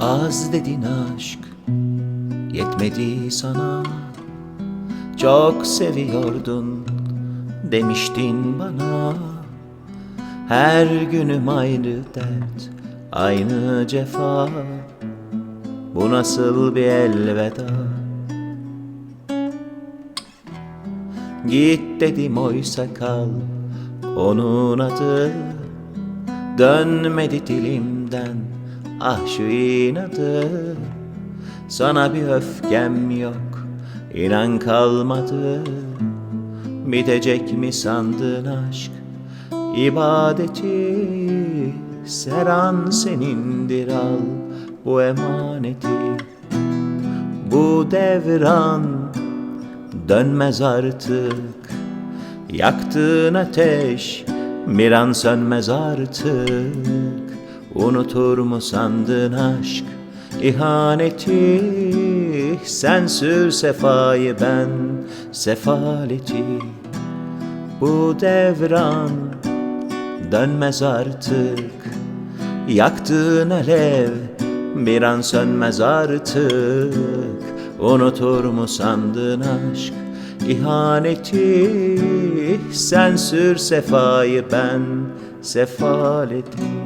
Az dedin aşk yetmedi sana. Çok seviyordun demiştin bana. Her günüm aynı dert aynı cefa. Bu nasıl bir elveda? Git dedim oysa kal onun adı. Dönmedi dilimden ah şu inadı. Sana bir öfkem yok. İnan kalmadı. Bitecek mi sandın aşk? İbadeti Seran senindir al bu emaneti. Bu devran dönmez artık. Yaktığın ateş bir an sönmez artık Unutur mu sandın aşk? İhaneti Sen sür sefayı ben sefaleti. Bu devran dönmez artık. Yaktığın alev bir an sönmez artık. Unutur mu sandın aşk? İhaneti Sen sür sefayı ben sefaleti